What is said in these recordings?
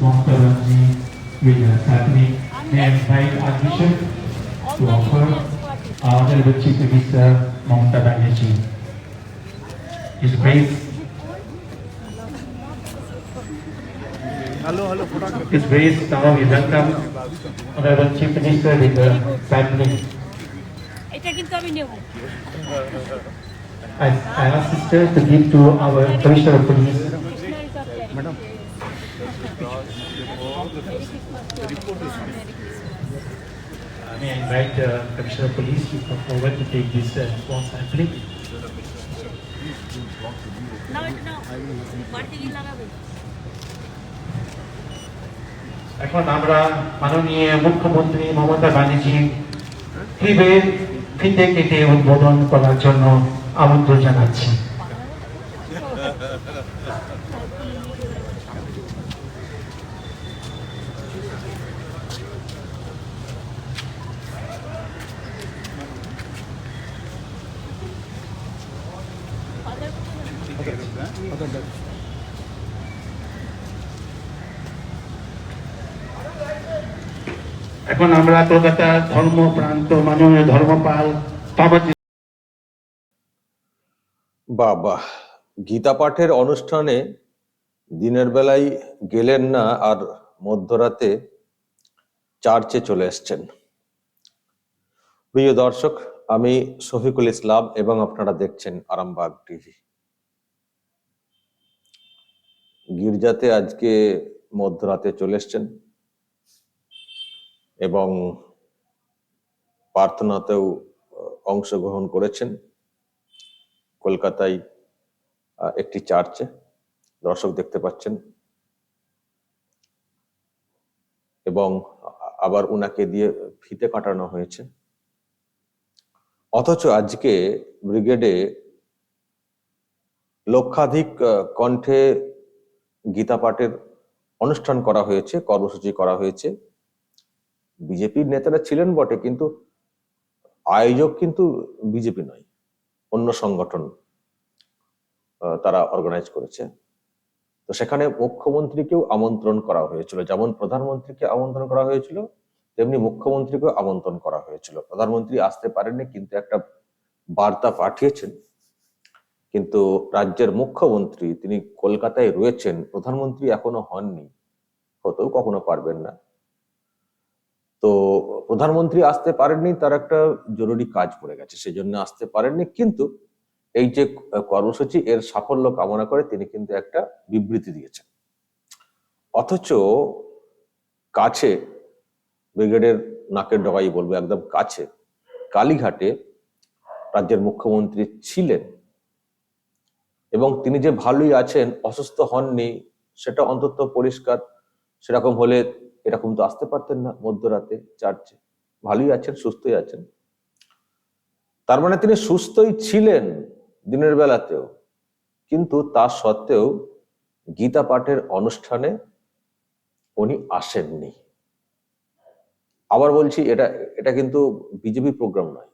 Mamata Banerjee with uh, happening. May I invite Archbishop to offer our Honorable Chief Minister Mamata Banerjee. His Grace, hello hello photo His Grace, now we welcome Honorable Chief Minister with the family. এটা কিন্তু আমি নেব I, I ask sister to give to our Commissioner of Police. Uh, May I invite uh, Commissioner of Police to come forward to take this uh, লাগাবে এখন আমরা মাননীয় মুখ্যমন্ত্রী মমতা ব্যানার্জি ক্লিবের ফিতে কেটে উদ্বোধন করার জন্য আমন্ত্রণ জানাচ্ছি এখন আমরা কলকাতা ধর্ম প্রান্ত মাননীয় ধর্মপাল বাহ গীতা পাঠের অনুষ্ঠানে দিনের বেলায় গেলেন না আর মধ্যরাতে চার্চে চলে এসছেন। প্রিয় দর্শক, আমি শফিকুল ইসলাম এবং আপনারা দেখছেন আরামবাগ টিভি। গির্জাতে আজকে মধ্যরাতে চলে এসছেন। এবং প্রার্থনাতেও অংশগ্রহণ করেছেন। কলকাতায় একটি চার্চে। দর্শক দেখতে পাচ্ছেন। এবং আবার উনাকে দিয়ে ফিতে কাটানো হয়েছে। অথচ আজকে ব্রিগেডে লক্ষাধিক কণ্ঠে গীতা পাঠের অনুষ্ঠান করা হয়েছে, কর্মসূচি করা হয়েছে। বিজেপির নেতারা ছিলেন বটে, কিন্তু আয়োজক কিন্তু বিজেপি নয়, অন্য সংগঠন তারা অর্গানাইজ করেছে। তো সেখানে মুখ্যমন্ত্রীকেও আমন্ত্রণ করা হয়েছিল, যেমন প্রধানমন্ত্রীকে আমন্ত্রণ করা হয়েছিল, তেমনি মুখ্যমন্ত্রীকেও আমন্ত্রণ করা হয়েছিল। প্রধানমন্ত্রী আসতে পারেননি, কিন্তু একটা বার্তা পাঠিয়েছেন, কিন্তু রাজ্যের মুখ্যমন্ত্রী, তিনি কলকাতায় রয়েছেন, প্রধানমন্ত্রী এখনও হননি, হতেও কখনো পারবেন না। তো প্রধানমন্ত্রী আসতে পারেননি, তার একটা জরুরি কাজ পড়ে গেছে সেই জন্য আসতে পারেননি। কিন্তু এই যে কর্মসূচি, এর সাফল্য কামনা করে তিনি কিন্তু একটা বিবৃতি দিয়েছেন। অথচ কাছে, ব্রিগেডের নাকের ডগাই বলব, একদম কাছে, কালীঘাটে রাজ্যের মুখ্যমন্ত্রী ছিলেন এবং তিনি যে ভালোই আছেন, অসুস্থ হননি, সেটা অন্তত পরিষ্কার, সেরকম হলে এরকম তো আসতে পারতেন না মধ্যরাতে চার্চে ভালোই আছেন, সুস্থই আছেন। তার মানে তিনি সুস্থই ছিলেন দিনের বেলাতেও। কিন্তু তা সত্ত্বেও গীতা পাঠের অনুষ্ঠানে উনি আসেননি। আবার বলছি, এটা এটা কিন্তু বিজেপি প্রোগ্রাম নয়।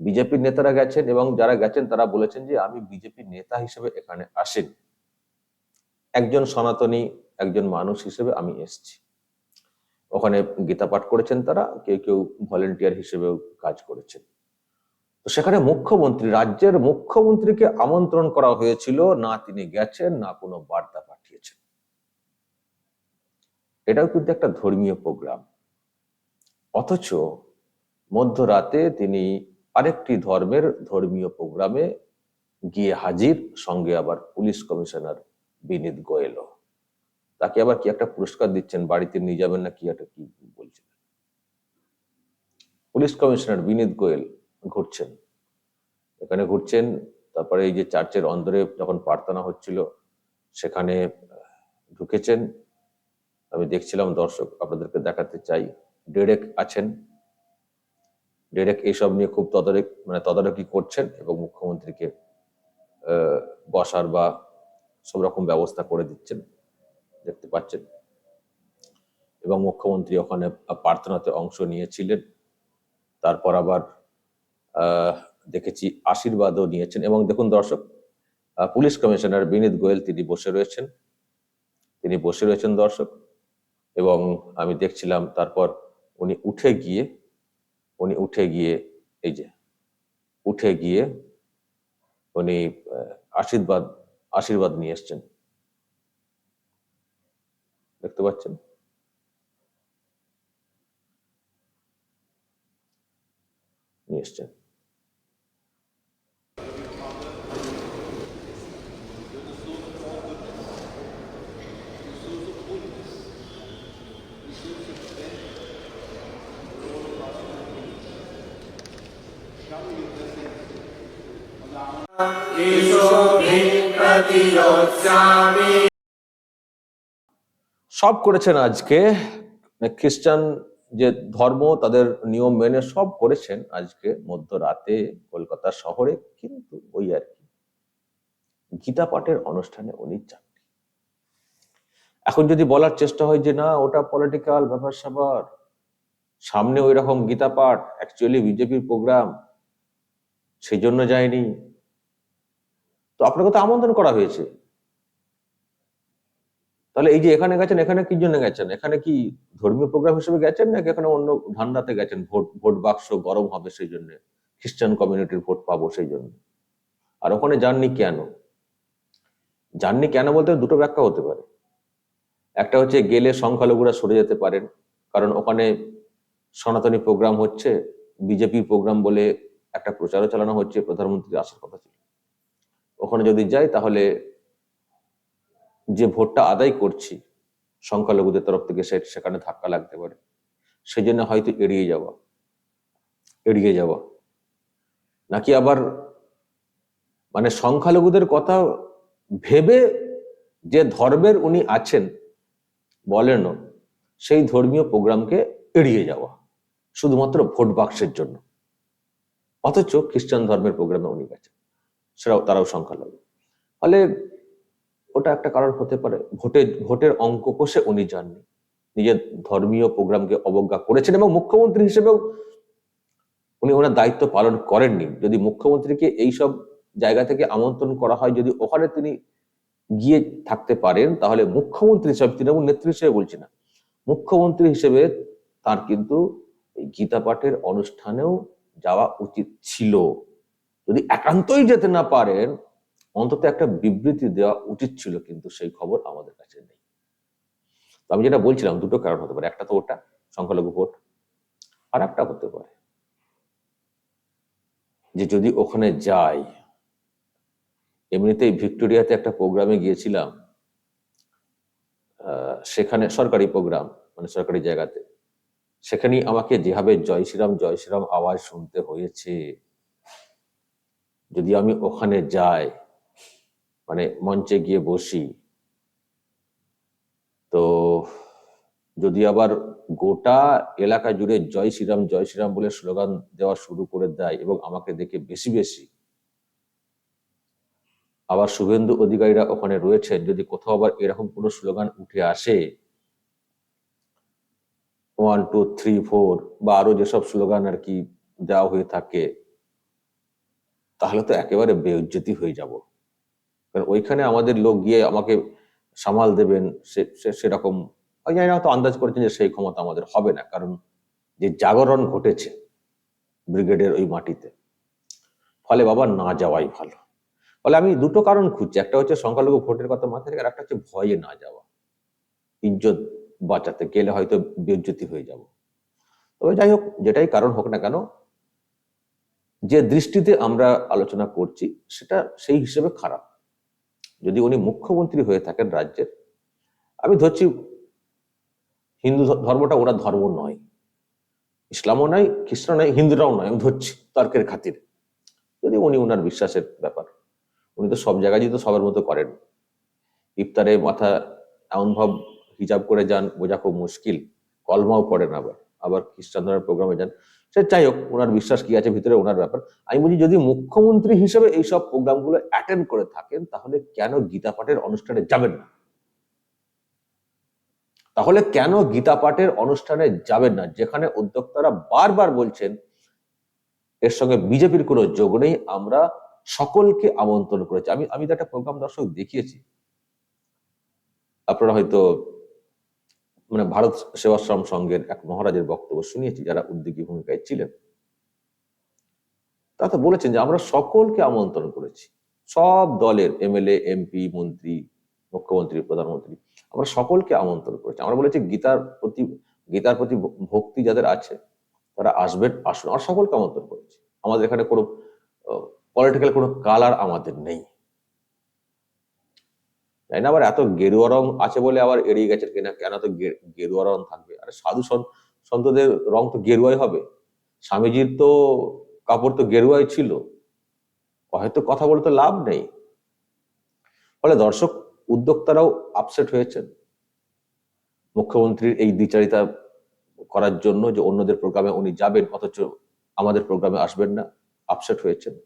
বিজেপির নেতারা গেছেন এবং যারা গেছেন তারা বলেছেন যে, আমি বিজেপি নেতা হিসেবে এখানে আসেনি। একজন সনাতনী, একজন মানুষ হিসেবে আমি এসেছি। ওখানে গীতা পাঠ করেছেন তারা কেউ কেউ ভলেন্টিয়ার হিসেবেও কাজ করেছেন। তো সেখানে মুখ্যমন্ত্রী, রাজ্যের মুখ্যমন্ত্রীকে আমন্ত্রণ করা হয়েছিল, না তিনি গেছেন, না কোনো বার্তা পাঠিয়েছেন। এটাও কিন্তু একটা ধর্মীয় প্রোগ্রাম। অথচ মধ্যরাতে তিনি আরেকটি ধর্মের ধর্মীয় প্রোগ্রামে গিয়ে হাজির, সঙ্গে আবার পুলিশ কমিশনার বিনীত গোয়েলও। তাকে আবার কি একটা পুরস্কার দিচ্ছেন? বাড়িতে নিয়ে যাবেন না কি একটা কি বলছেন? পুলিশ কমিশনার বিনীত গোয়েল ঘুরছেন। এখানে ঘুরছেন, তারপরে এই যে চার্চের অন্দরে যখন প্রার্থনা হচ্ছিল, সেখানে ঢুকেছেন। আমি দেখছিলাম দর্শক, আপনাদেরকে দেখাতে চাই। ডেরেক আছেন। ডেরেক এইসব নিয়ে খুব তদারক মানে তদারকি করছেন এবং মুখ্যমন্ত্রীকে বসার বা সব রকম ব্যবস্থা করে দিচ্ছেন। দেখতে পাচ্ছেন। এবং মুখ্যমন্ত্রী ওখানে প্রার্থনাতে অংশ নিয়েছিলেন। তারপর আবার দেখেছি আশীর্বাদও নিয়েছেন। এবং দেখুন দর্শক পুলিশ কমিশনার বিনীত গোয়েল তিনি বসে রয়েছেন। তিনি বসে রয়েছেন দর্শক। এবং আমি দেখছিলাম তারপর উনি উঠে গিয়ে, উনি উঠে গিয়ে, এই যে, উঠে গিয়ে উনি আশীর্বাদ আশীর্বাদ নিয়ে এসছেন। দেখতে পাচ্ছেন নিয়ে এসছেন সব করেছেন আজকে। মানে খ্রিস্টান যে ধর্ম, তাদের নিয়ম মেনে সব করেছেন আজকে মধ্যরাতে কলকাতা শহরে। কিন্তু ওই আর কি, গীতা পাঠের অনুষ্ঠানে উনি যান এখন যদি বলার চেষ্টা হয় যে না, ওটা পলিটিক্যাল ব্যাপার স্যাপার, সামনে ওই রকম গীতা পাঠ অ্যাকচুয়ালি বিজেপির প্রোগ্রাম সেই জন্য যায়নি। তো আপনাকে তো আমন্ত্রণ করা হয়েছে। তাহলে এই যে এখানে গেছেন, এখানে কি জন্য গেছেন? এখানে কি ধর্মীয় প্রোগ্রাম হিসেবে গেছেন নাকি এখানে অন্য ধান্দাতে গেছেন? ভোট ভোট বাক্স গরম হবে সেই জন্য, খ্রিস্টান কমিউনিটির ভোট পাবো সেই জন্য। আর ওখানে যাননি কেন? যাননি কেন বলতে দুটো ব্যাখ্যা হতে পারে। একটা হচ্ছে গেলে সংখ্যালঘুরা সরে যেতে পারেন, কারণ ওখানে সনাতনী প্রোগ্রাম হচ্ছে বিজেপি প্রোগ্রাম বলে একটা প্রচারও চালানো হচ্ছে প্রধানমন্ত্রী আসার কথা ছিল। ওখানে যদি যাই তাহলে যে ভোটটা আদায় করছি, সংখ্যালঘুদের তরফ থেকে সেখানে ধাক্কা লাগতে পারে। সেই জন্য হয়তো এড়িয়ে যাওয়া এড়িয়ে যাওয়া নাকি আবার মানে সংখ্যালঘুদের কথা ভেবে যে ধর্মের উনি আছেন, বলেন সেই ধর্মীয় প্রোগ্রামকে এড়িয়ে যাওয়া, শুধুমাত্র ভোট বাক্সের জন্য। অথচ খ্রিস্টান ধর্মের প্রোগ্রামে উনি গেছেন। সেটাও তারাও সংখ্যালঘু। ফলে ওটা একটা কারণ হতে পারে। ভোটে, ভোটের অঙ্ক কষে উনি যাননি। নিজের ধর্মীয় প্রোগ্রামকে অবজ্ঞা করেছেন এবং মুখ্যমন্ত্রী হিসেবেও উনি ওনার দায়িত্ব পালন করেননি। যদি মুখ্যমন্ত্রীকে এইসব জায়গা থেকে আমন্ত্রণ করা হয়, যদি ওখানে তিনি গিয়ে থাকতে পারেন, তাহলে মুখ্যমন্ত্রী হিসেবে, তৃণমূল নেত্রী হিসেবে বলছি না, মুখ্যমন্ত্রী হিসেবে তার কিন্তু গীতা পাঠের অনুষ্ঠানেও যাওয়া উচিত ছিল। যদি একান্তই যেতে না পারেন অন্তত একটা বিবৃতি দেওয়া উচিত ছিল, কিন্তু সেই খবর আমাদের কাছে নেই। তো আমি যেটা বলছিলাম, দুটো কারণ হতে পারে, একটা তো ওটা, সংখ্যালঘু ভোট, আর একটা হতে পারে। যে যদি ওখানে যাই, এমনিতেই ভিক্টোরিয়াতে একটা প্রোগ্রামে গিয়েছিলাম সেখানে সরকারি প্রোগ্রাম মানে সরকারি জায়গাতে, সেখানেই আমাকে যেভাবে জয় শ্রীরাম জয় শ্রীরাম আওয়াজ শুনতে হয়েছে, যদি আমি ওখানে যাই মানে মঞ্চে গিয়ে বসি। তো যদি আবার গোটা এলাকা জুড়ে জয় শ্রীরাম জয় শ্রীরাম বলে স্লোগান দেওয়া শুরু করে দেয় এবং আমাকে দেখে বেশি বেশি, আবার শুভেন্দু অধিকারীরা ওখানে রয়েছেন, যদি কোথাও আবার এরকম কোনো স্লোগান উঠে আসে ওয়ান টু থ্রি ফোর বা আরও যেসব স্লোগান আর কি দেওয়া হয়ে থাকে, তাহলে তো একেবারে বেউজ্জতি হয়ে যাব। ওইখানে আমাদের লোক গিয়ে আমাকে সামাল দেবেন, সে সেরকম হয়তো আন্দাজ করেছেন যে সেই ক্ষমতা আমাদের হবে না, কারণ যে জাগরণ ঘটেছে ব্রিগেডের ওই মাটিতে, ফলে বাবা না যাওয়াই ভালো। ফলে আমি দুটো কারণ খুঁজছি, একটা হচ্ছে সংখ্যালঘু ভোটের কথা মাথায় রেখে, আর একটা হচ্ছে ভয়ে না যাওয়া। ইজ্জত বাঁচাতে গেলে হয়তো বেজ্জতি হয়ে যাব। তবে যাই হোক, যেটাই কারণ হোক না কেন, যে দৃষ্টিতে আমরা আলোচনা করছি, সেটা সেই হিসেবে খারাপ। যদি উনি মুখ্যমন্ত্রী হয়ে থাকেন রাজ্যের, আমি ধরছি হিন্দু ধর্মটা ওরা ধর্ম নয়। ইসলামও নয় খ্রিস্টান নয় হিন্দুরাও নয়, আমি ধরছি তর্কের খাতিরে। যদি উনি ওনার বিশ্বাসের ব্যাপার, উনি তো সব জায়গায় তো সবার মতো করেন। ইফতারে মাথা এমন ভাব হিজাব করে যান, বোঝা খুব মুশকিল, কলমাও পড়েন আবার। আবার খ্রিস্টান ধর্মের প্রোগ্রামে যান সে যাই হোক, ওনার বিশ্বাস কি আছে, ভিতরে ওনার ব্যাপার। আমি বলছি, যদি মুখ্যমন্ত্রী হিসেবে এইসব প্রোগ্রামগুলো অ্যাটেন্ড করে থাকেন, তাহলে কেন গীতা পাঠের অনুষ্ঠানে যাবেন না? তাহলে কেন গীতা পাঠের অনুষ্ঠানে যাবেন না? যেখানে উদ্যোক্তারা বারবার বলছেন, এর সঙ্গে বিজেপির কোনো যোগ নেই, আমরা সকলকে আমন্ত্রণ করেছি। আমি আমি তো একটা প্রোগ্রাম দর্শক দেখিয়েছি। আপনারা হয়তো মানে ভারত সেবাশ্রম সংঘের এক মহারাজের বক্তব্য শুনিয়েছি, যারা উদ্যোগী ভূমিকায় ছিলেন। তারা তো বলেছেন যে আমরা সকলকে আমন্ত্রণ করেছি। সব দলের এমএলএ, এমপি, মন্ত্রী, মুখ্যমন্ত্রী, প্রধানমন্ত্রী, আমরা সকলকে আমন্ত্রণ করেছি। আমরা বলেছি গীতার প্রতি গীতার প্রতি ভক্তি যাদের আছে, তারা আসবেন, আসুন। আর সকলকে আমন্ত্রণ করেছি। আমাদের এখানে কোনো পলিটিক্যাল কোনো কালার আমাদের নেই। তাই না আবার এত গেরুয়া রং আছে বলে আবার এড়িয়ে গেছে কিনা, কেন তো গেরুয়া রং থাকবে? আরে সাধু সন- সন্তদের রং তো গেরুয়াই হবে। স্বামীজির তো কাপড় তো গেরুয়াই ছিল। হয়তো কথা বলে তো লাভ নেই। ফলে দর্শক, উদ্যোক্তারাও আপসেট হয়েছেন। মুখ্যমন্ত্রীর এই দ্বিচারিতা করার জন্য যে অন্যদের প্রোগ্রামে উনি যাবেন, অথচ আমাদের প্রোগ্রামে আসবেন না আপসেট হয়েছেন।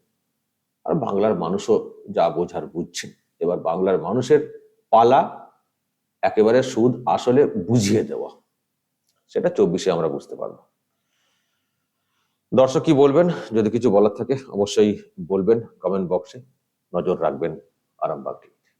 আর বাংলার মানুষও যা বোঝার বুঝছেন। এবার বাংলার মানুষের পালা একেবারে সুদ আসলে বুঝিয়ে দেওয়া। সেটা চব্বিশে আমরা বুঝতে পারব। দর্শক কি বলবেন? যদি কিছু বলার থাকে অবশ্যই বলবেন কমেন্ট বক্সে নজর রাখবেন আরামবাগ টিভিতে